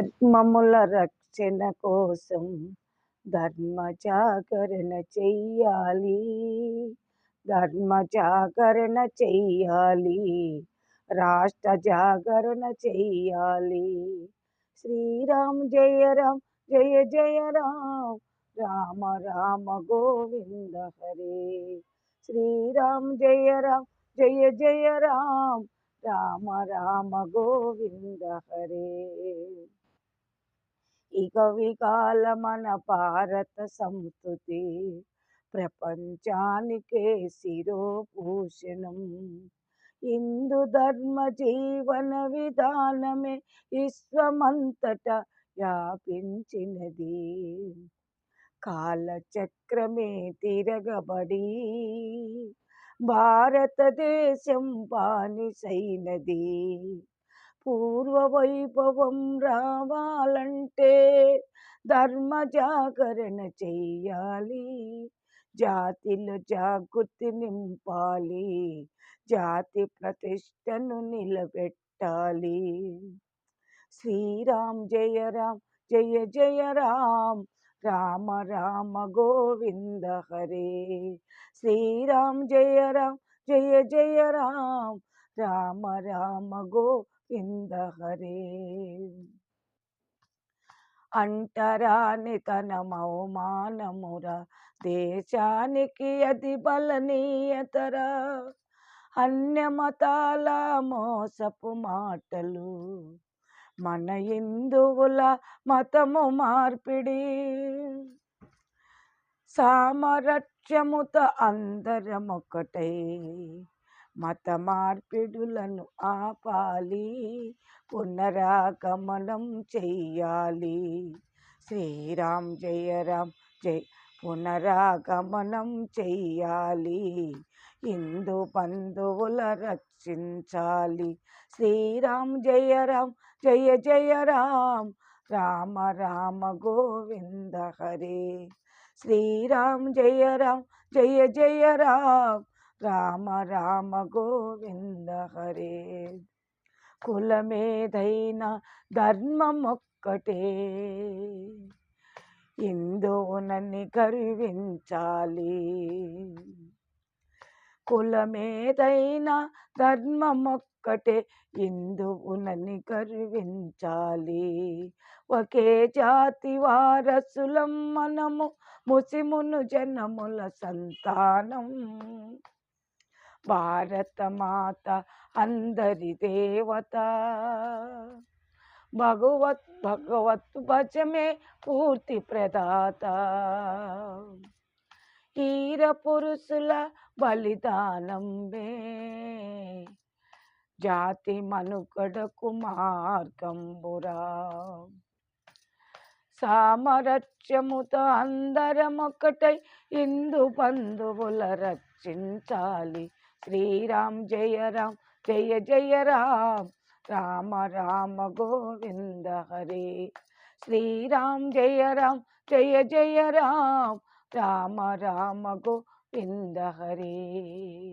ధర్మముల రక్షణ కోసం ధర్మ జాగరణ చెయ్యాలి. ధర్మ జాగరణ చెయ్యాలి. రాష్ట్ర జాగరణ చెయ్యాలి. శ్రీరామ్ జయ రామ్ జయ జయ రామ్ రామ రామ గోవింద హరే. శ్రీరామ్ జయ రామ్ జయ జయ రామ్ రామ రామ గోవింద హరే. ఇక వికాల మన భారత సంస్కృతి ప్రపంచానికే శిరోభూషణం. హిందూ ధర్మ జీవన విధానమే విశ్వమంతట వ్యాపించినది. కాలచక్రమే తిరగబడి భారతదేశం బానిసైనది. పూర్వవైభవం రావాలంటే ధర్మ జాగరణ చెయ్యాలి. జాతిలో జాగృతి నింపాలి. జాతి ప్రతిష్టను నిలబెట్టాలి. శ్రీరామ్ జయ రామ్ జయ జయ రామ్ రామ రామ గోవింద హరే. శ్రీరామ్ జయ రామ్ జయ జయ రామ్ రామ రామ కింద హరే. అంటరాని తన మౌమానమురా దేశానికి అది బలనీయతరా. అన్య మతాల మోసపు మాటలు మన హిందువుల మతము మార్పిడి. సామరస్యముతో అందరమొకటై మత మార్పిడులను ఆపాలి పునరాగమనం చెయ్యాలి. శ్రీరామ్ జయ రామ్ జయ పునరాగమనం చెయ్యాలి. హిందూ బంధువుల రక్షించాలి. శ్రీరామ్ జయ రామ్ జయ జయ రామ్ రామ రామ గోవింద హరే. శ్రీరామ్ జయ రామ్ జయ జయ రామ్ రామ రామ గోవింద హరే. కులమేదైన ధర్మమొక్కటే. ఇందోనని గర్వించాలి. కులమేదైనా ధర్మమొక్కటే ఇందువునని గర్వించాలి. ఒకే జాతి వారసులం మనము ముసిమును జనముల సంతానం. భారత మాత అందరి దేవత. భగవత్ భగవత్ భజమే పూర్తి ప్రదాత. హీర పురుషుల బలిదానంబే. జాతి మనుగడకు మార్గంబురా. సామరస్యముతో అందరం ఒకటై హిందూ బంధువుల రక్షించాలి. శ్రీరామ్ జయ రామ్ జయ జయ రామ్ రామ రామ గోవింద హరే. శ్రీరామ్ జయ రామ్ జయ జయ రామ్ రామ రామ గోవింద హరే.